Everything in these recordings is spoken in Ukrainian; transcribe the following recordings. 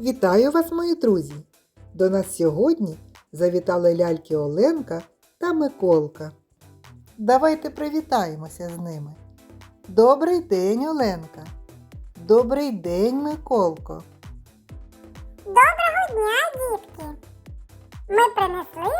Вітаю вас, мої друзі! До нас сьогодні завітали ляльки Оленка та Миколка. Давайте привітаємося з ними. Добрий день, Оленка! Добрий день, Миколко! Доброго дня, дітки! Ми принесли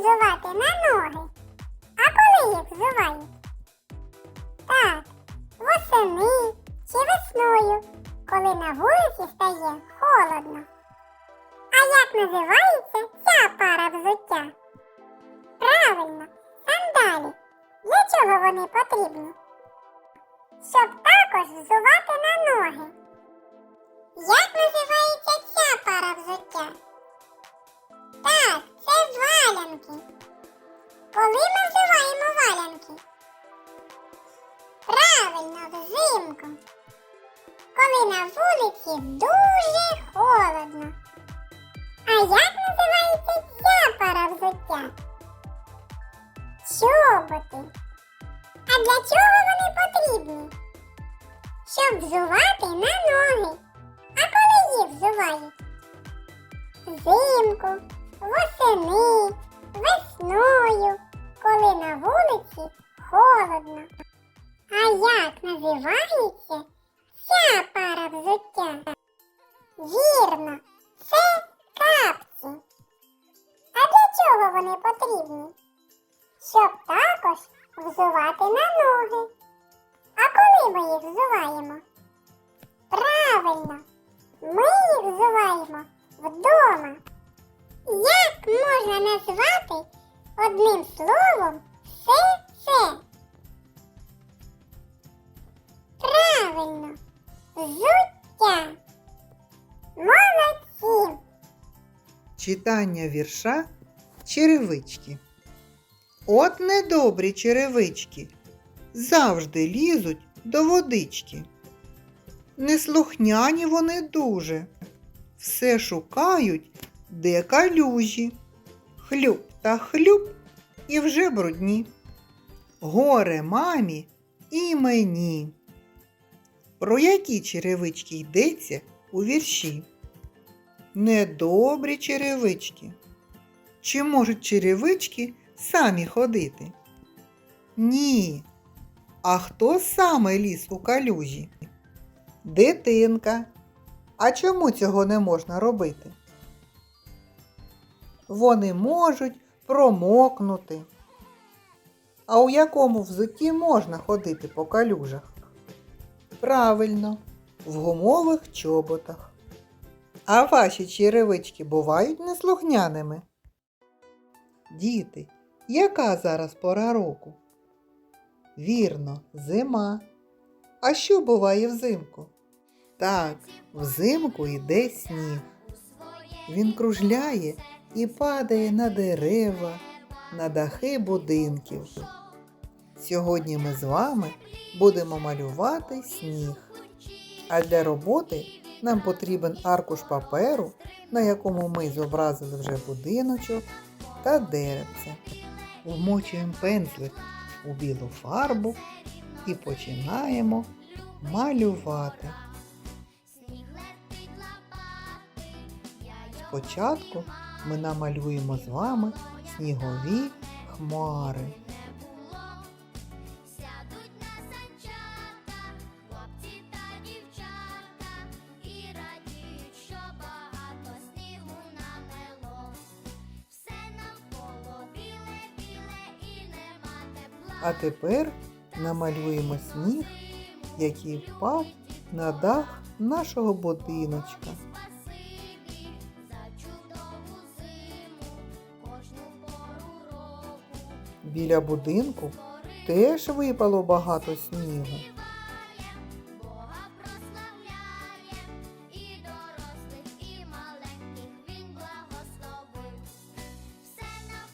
взувати на ноги. А коли їх взувають? Так, восени чи весною, коли на вулиці стає холодно. А як називається ця пара взуття? Правильно, сандалі. Для чого вони потрібні? Щоб також взувати на ноги. Правильно, взимку. Коли на вулиці дуже холодно. А як називається ця пара взуття? Чоботи. А для чого вони потрібні? Щоб взувати на ноги. А коли їх взувають? Взимку, восени, весною, коли на вулиці холодно. А як називається ця пара взуття? Вірно, це капці. А для чого вони потрібні? Правильно, взуття. Молодці! Читання вірша Черевички. От недобрі черевички завжди лізуть до водички. Неслухняні вони дуже, все шукають, де калюжі. Хлюп та хлюп і вже брудні. Горе мамі і мені. Про які черевички йдеться у вірші? Недобрі черевички. Чи можуть черевички самі ходити? Ні. А хто саме ліз у калюжі? Дитинка. А чому цього не можна робити? Вони можуть промокнути. А у якому взутті можна ходити по калюжах? Правильно, в гумових чоботах. А ваші черевички бувають неслухняними? Діти, яка зараз пора року? Вірно, зима. А що буває взимку? Так, взимку йде сніг. Він кружляє і падає на дерева, на дахи будинків. Сьогодні ми з вами будемо малювати сніг. А для роботи нам потрібен аркуш паперу, на якому ми зобразили вже будиночок та деревце. Вмочуємо пензлик у білу фарбу і починаємо малювати. Спочатку ми намалюємо з вами снігові хмари. А тепер намалюємо сніг, який впав на дах нашого будиночка. Біля будинку теж випало багато снігу.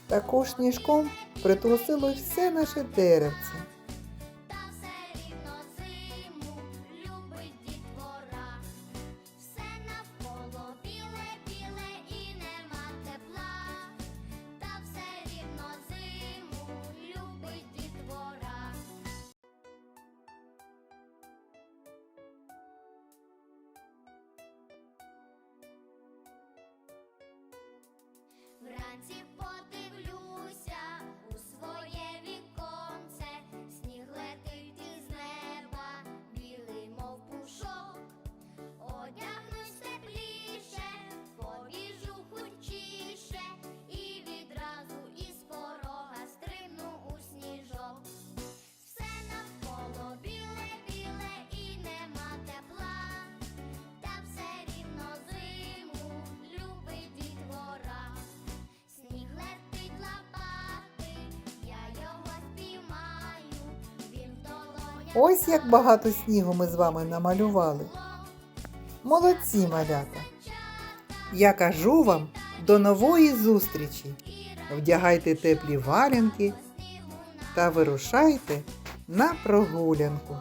Також сніжком притрусило все наше деревце. Вранці Ось як багато снігу ми з вами намалювали. Молодці, малята! Я кажу вам до нової зустрічі. Вдягайте теплі валянки та вирушайте на прогулянку.